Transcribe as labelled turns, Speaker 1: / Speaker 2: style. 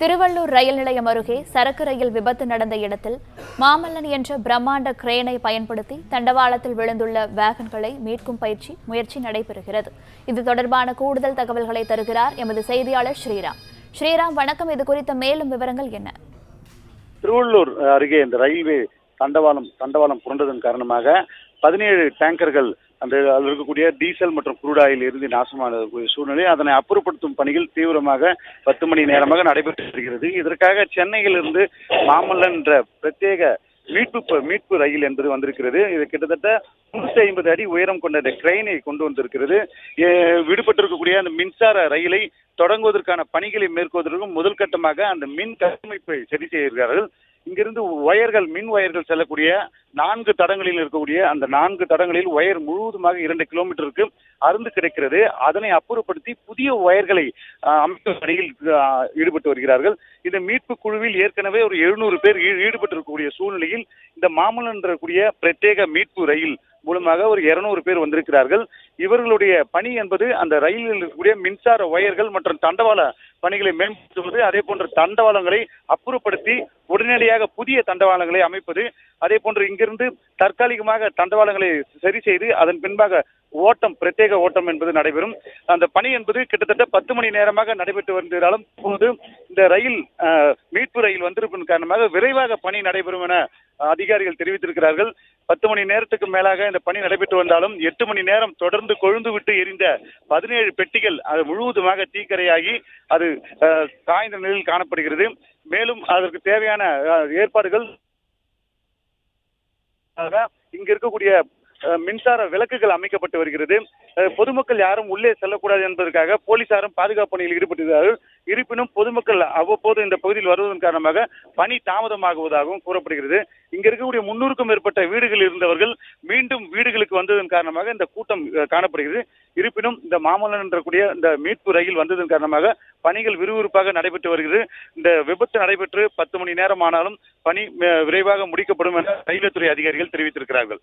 Speaker 1: திருவள்ளூர் ரயில் நிலையம் அருகே சரக்கு ரயில் விபத்து நடந்த இடத்தில் மாமல்லன் என்ற பிரம்மாண்ட கிரேனை பயன்படுத்தி தண்டவாளத்தில் விழுந்துள்ள வேகன்களை மீட்கும் பயிற்சி முயற்சி நடைபெறுகிறது. இது தொடர்பான கூடுதல் தகவல்களை தருகிறார் எமது செய்தியாளர் ஸ்ரீராம். ஸ்ரீராம் வணக்கம். இது குறித்த மேலும் விவரங்கள் என்ன?
Speaker 2: திருவள்ளூர் அருகே இந்த ரயில்வே தண்டவாளம் தண்டவாளம் புரண்டதன் காரணமாக பதினேழு டேங்கர்கள் அந்த அதில் இருக்கக்கூடிய டீசல் மற்றும் குரூட் ஆயில் இருந்து நாசமான சூழ்நிலை அதனை அப்புறப்படுத்தும் பணிகள் தீவிரமாக பத்து மணி நேரமாக நடைபெற்று வருகிறது. இதற்காக சென்னையிலிருந்து மாமல்லன் என்ற பிரத்யேக மீட்பு மீட்பு ரயில் என்பது வந்திருக்கிறது. இது கிட்டத்தட்ட முன்னூத்தி ஐம்பது அடி உயரம் கொண்ட இந்த கிரெயினை கொண்டு வந்திருக்கிறது. விடுபட்டிருக்கக்கூடிய அந்த மின்சார ரயிலை தொடங்குவதற்கான பணிகளை மேற்கொள்வதற்கும் முதல் கட்டமாக அந்த மின் கட்டமைப்பை சரி செய்கிறார்கள் இங்கிருந்து ஒயர்கள் மின் ஒயர்கள் செல்லக்கூடிய நான்கு தடங்களில் இருக்கக்கூடிய அந்த நான்கு தடங்களில் ஒயர் முழுவதுமாக இரண்டு கிலோமீட்டருக்கு அருந்து கிடைக்கிறது. அதனை அப்புறப்படுத்தி புதிய ஒயர்களை அமைக்கும் பணியில் ஈடுபட்டு வருகிறார்கள். இந்த மீட்பு குழுவில் ஏற்கனவே ஒரு எழுநூறு பேர் ஈடுபட்டிருக்கக்கூடிய சூழ்நிலையில் இந்த மாமல்லன் என்றக்கூடிய பிரத்யேக மீட்பு ரயில் மூலமாக ஒரு இருநூறு பேர் வந்திருக்கிறார்கள். இவர்களுடைய பணி என்பது அந்த ரயிலில் இருக்கக்கூடிய மின்சார ஒயர்கள் மற்றும் தண்டவாள பணிகளை மேம்படுத்துவது அதே போன்ற தண்டவாளங்களை அப்புறப்படுத்தி உடனடியாக புதிய தண்டவாளங்களை அமைப்பது அதே போன்று இங்கிருந்து தற்காலிகமாக தண்டவாளங்களை சரி செய்து அதன் பின்பாக ஓட்டம் பிரத்யேக ஓட்டம் என்பது நடைபெறும். அந்த பணி என்பது கிட்டத்தட்ட பத்து மணி நேரமாக நடைபெற்று வருகிறாலும் இப்போது இந்த ரயில் மீட்பு ரயில் வந்திருப்பதன் காரணமாக விரைவாக பணி நடைபெறும் என அதிகாரிகள் தெரிவித்திருக்கிறார்கள். பத்து மணி நேரத்துக்கு மேலாக இந்த பணி நடைபெற்று வந்தாலும் எட்டு மணி நேரம் தொடர்ந்து கொழுந்து விட்டு எரிந்த பதினேழு பெட்டிகள் அது முழுவதுமாக தீக்கரையாகி அது காய்ந்த நிலையில் காணப்படுகிறது. மேலும் அதற்கு தேவையான ஏற்பாடுகள் ஆக, இங்க இருக்கக்கூடிய மின்சார விளக்குகள் அமைக்கப்பட்டு வருகிறது. பொதுமக்கள் யாரும் உள்ளே செல்லக்கூடாது என்பதற்காக போலீசாரும் பாதுகாப்பு பணியில் ஈடுபட்டிருக்கிறார்கள். இருப்பினும் பொதுமக்கள் அவ்வப்போது இந்த பகுதியில் வருவதன் காரணமாக பணி தாமதமாகுவதாகவும் கூறப்படுகிறது. இங்க இருக்கக்கூடிய முன்னூறுக்கும் மேற்பட்ட வீடுகள் இருந்தவர்கள் மீண்டும் வீடுகளுக்கு வந்ததன் காரணமாக இந்த கூட்டம் காணப்படுகிறது. இருப்பினும் இந்த மாமல்லன் என்றக்கூடிய இந்த மீட்பு ரயில் வந்ததன் காரணமாக பணிகள் விறுவிறுப்பாக நடைபெற்று வருகிறது. இந்த விபத்து நடைபெற்று பத்து மணி நேரம் ஆனாலும் பணி விரைவாக முடிக்கப்படும் என ரயில்வே துறை அதிகாரிகள் தெரிவித்திருக்கிறார்கள்.